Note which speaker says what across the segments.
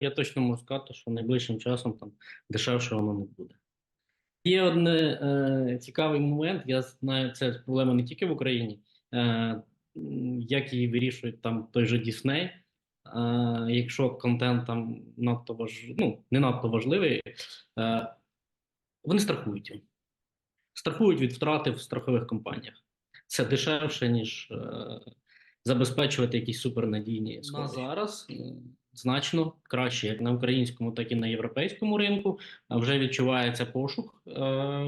Speaker 1: я точно можу сказати, що найближчим часом там дешевше воно не буде. Є один е, цікавий момент. Я знаю, це проблема не тільки в Україні, е, як її вирішують там той же. Е, якщо контент там надто важ... ну, не надто важливий, е, вони страхують. його. Страхують від втрати в страхових компаніях. Це дешевше, ніж е, забезпечувати якісь супернадійні На зараз е, значно краще, як на українському, так і на європейському ринку. Вже відчувається пошук е,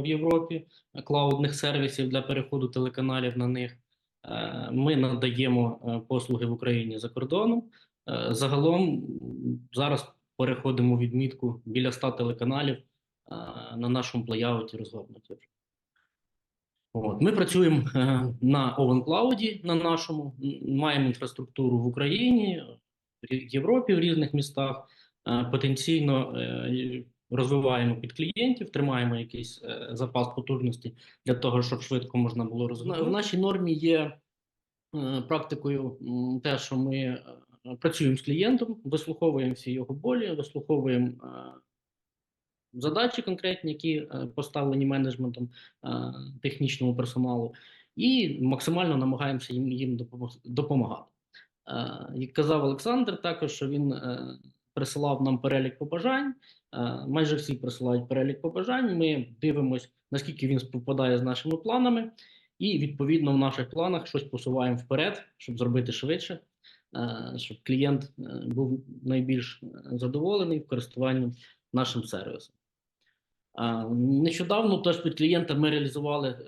Speaker 1: в Європі клаудних сервісів для переходу телеканалів на них. Е, Ми надаємо е, послуги в Україні за кордоном. Загалом зараз переходимо відмітку біля 100 телеканалів на нашому плеяуті розгорнуті. От, ми працюємо е, на OpenCloud, на нашому, маємо інфраструктуру в Україні, Європі, в різних містах. Е, потенційно е, розвиваємо під клієнтів, тримаємо якийсь е, запас потужності для того, щоб швидко можна було розвивати. В нашій нормі є практикою те, що ми працюємо з клієнтом, вислуховуємо всі його болі, вислуховуємо задачі конкретні, які поставлені менеджментом технічному персоналу, і максимально намагаємося їм, їм допомагати. Е, Як казав Олександр, також що він е, присилав нам перелік побажань. Е, Майже всі присилають перелік побажань. Ми дивимося, наскільки він співпадає з нашими планами, і відповідно в наших планах щось посуваємо вперед, щоб зробити швидше, щоб клієнт був найбільш задоволений в користуванні нашим сервісом. Нещодавно теж під клієнта ми реалізували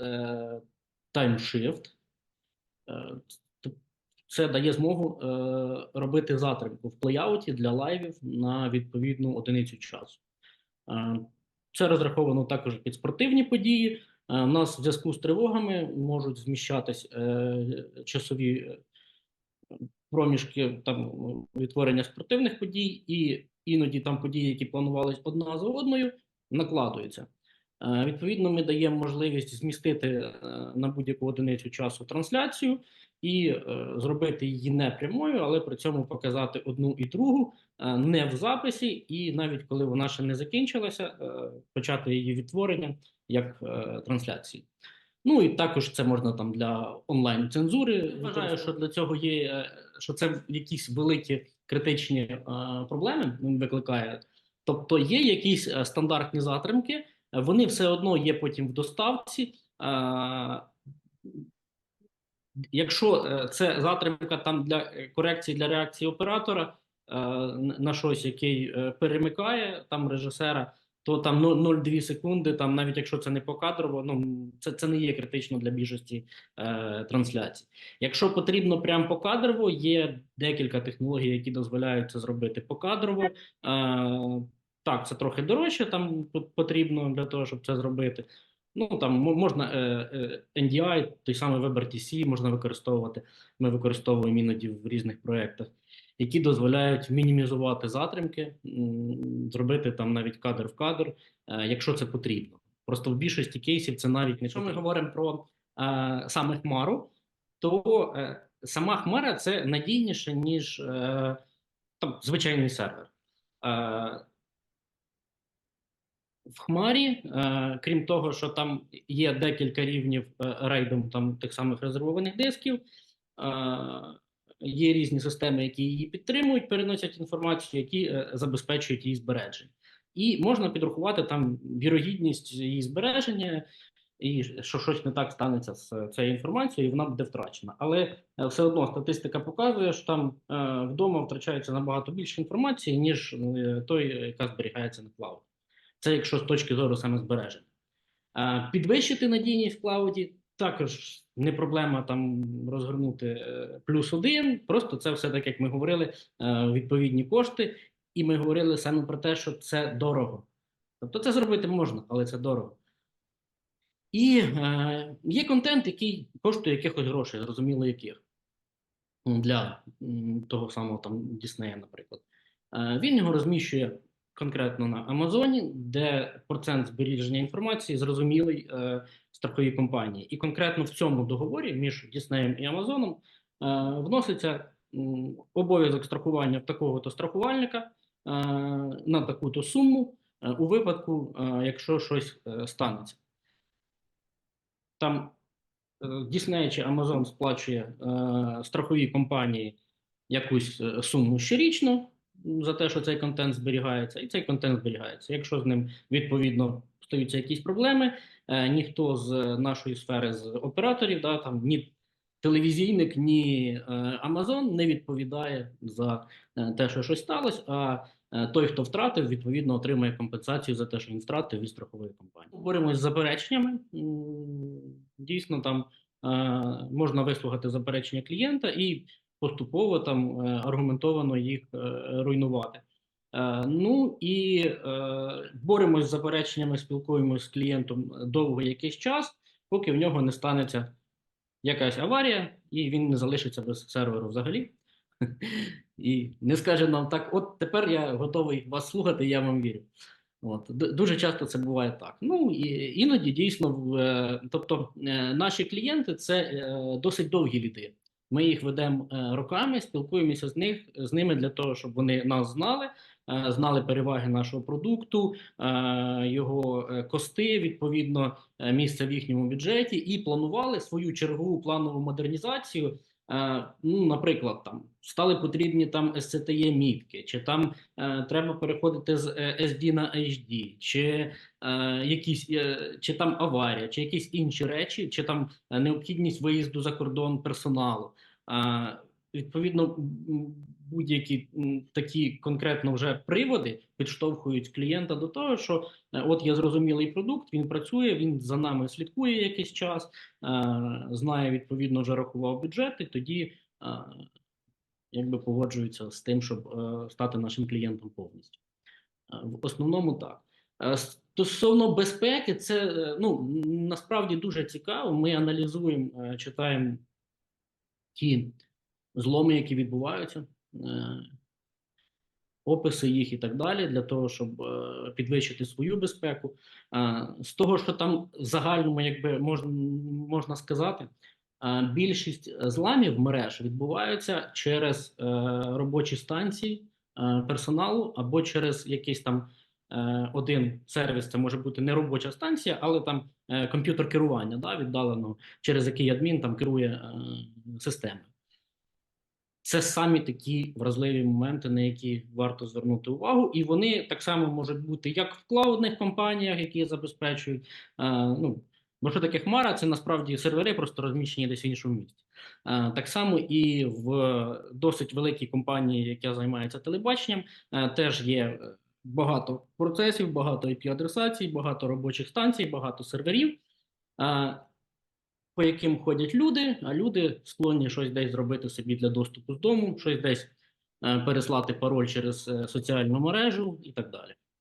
Speaker 1: таймшифт. Е, Це дає змогу е, робити затримку в плейауті для лайвів на відповідну одиницю часу. Е, Це розраховано також під спортивні події. Е, У нас в зв'язку з тривогами можуть зміщатись е, часові е, проміжки там відтворення спортивних подій, і іноді там події, які планувались одна за одною, накладуються. Е, Відповідно, ми даємо можливість змістити е, на будь-яку одиницю часу трансляцію і е, зробити її не прямою, але при цьому показати одну і другу не в записі, і навіть коли вона ще не закінчилася, почати її відтворення як трансляції. Ну і також це можна там для онлайн цензури. Вважаю, що для цього є що це якісь великі критичні проблеми викликає. Тобто є якісь стандартні затримки, вони все одно є потім в доставці. Якщо е, це затримка там для е, корекції для реакції оператора е, на щось, який перемикає там режисера, то там ну- 0,2 секунди, там навіть якщо це не покадрово, ну це, це не є критично для більшості е, трансляцій. Якщо потрібно прямо покадрово, є декілька технологій, які дозволяють це зробити покадрово. Е, так, це трохи дорожче там потрібно для того, щоб це зробити. Ну там можна е, е, NDI, той самий WebRTC можна використовувати. Ми використовуємо іноді в різних проєктах, які дозволяють мінімізувати затримки, зробити там навіть кадр в кадр, е, якщо це потрібно. Просто в більшості кейсів це навіть не якщо ми говоримо про е, саме хмару, то е, сама хмара це надійніше, ніж е, там, звичайний сервер. Е, в хмарі, е, крім того, що там є декілька рівнів е, рейдом там тих самих резервованих дисків, е, є різні системи, які її підтримують, переносять інформацію, які забезпечують її збереження. І можна підрахувати там вірогідність її збереження, і що щось не так станеться з цією інформацією, і вона буде втрачена. Але все одно статистика показує, що там вдома втрачається набагато більше інформації, ніж той, яка зберігається на клауді. Це якщо з точки зору саме збереження. Підвищити надійність в клауді також не проблема там розгорнути е, плюс один. Просто це все так, як ми говорили, е, відповідні кошти, і ми говорили саме про те, що це дорого. Тобто це зробити можна, але це дорого. І е, є контент, який коштує якихось грошей, зрозуміло яких. Для того самого там Діснея, наприклад. Е, він його розміщує конкретно на Амазоні, де процент збереження інформації зрозумілий е, страховій компанії. І конкретно в цьому договорі між Діснеєм і Амазоном е, вноситься м, обов'язок страхування в такого-то страхувальника на таку-то суму е, у випадку, е, якщо щось е, станеться. Там е, Disney чи Amazon сплачує е, страховій компанії якусь е, суму щорічно за те, що цей контент зберігається, і цей контент зберігається. Якщо з ним відповідно стаються якісь проблеми, е, ніхто з нашої сфери з операторів, да, там ні телевізійник, ні е, Amazon не відповідає за е, те, що щось сталося. А е, той, хто втратив, відповідно отримує компенсацію за те, що він втратив від страхової компанії. Боремось з запереченнями. Дійсно, там е, можна вислухати заперечення клієнта і поступово там е, аргументовано їх е, руйнувати. Е, Ну і боремось з запереченнями, спілкуємося з клієнтом довго якийсь час, поки в нього не станеться якась аварія, і він не залишиться без серверу взагалі. І не скаже нам так: от тепер я готовий вас слухати, я вам вірю. От дуже часто це буває так. Ну і іноді дійсно, тобто наші клієнти це досить довгі ліди. Ми їх ведемо е, роками, спілкуємося з них з ними для того, щоб вони нас знали, е, знали переваги нашого продукту, е, його кости, відповідно, місце в їхньому бюджеті, і планували свою чергову планову модернізацію. Ну, наприклад, там стали потрібні там SCTE мітки, чи там е, треба переходити з SD на HD, чи е, якісь е, чи там аварія, чи якісь інші речі, чи там необхідність виїзду за кордон персоналу. Відповідно, будь-які такі конкретно вже приводи підштовхують клієнта до того, що е, от є зрозумілий продукт, він працює, він за нами слідкує якийсь час, е, знає відповідно, вже рахував бюджет, і тоді е, якби погоджуються з тим, щоб стати нашим клієнтом повністю. В основному так. Стосовно безпеки, це ну насправді дуже цікаво. Ми аналізуємо, читаємо ті зломи, які відбуваються, е, описи їх і так далі, для того, щоб е, підвищити свою безпеку. Е, З того, що там в загальному, якби можна, можна сказати, більшість зламів мереж відбуваються через робочі станції персоналу або через якийсь там один сервіс. Це може бути не робоча станція, але там е, комп'ютер керування да, віддалено, через який адмін там керує е, системою. Це самі такі вразливі моменти, на які варто звернути увагу, і вони так само можуть бути як в клаудних компаніях, які забезпечують. Е, ну, бо що таке хмара? Це насправді сервери, просто розміщені десь в іншому місці. Е, так само і в досить великій компанії, яка займається телебаченням, е, теж є е, багато процесів, багато IP-адресацій, багато робочих станцій, багато серверів. По яким ходять люди, а люди склонні щось десь зробити собі для доступу з дому, щось десь е, переслати пароль через е, соціальну мережу і так далі.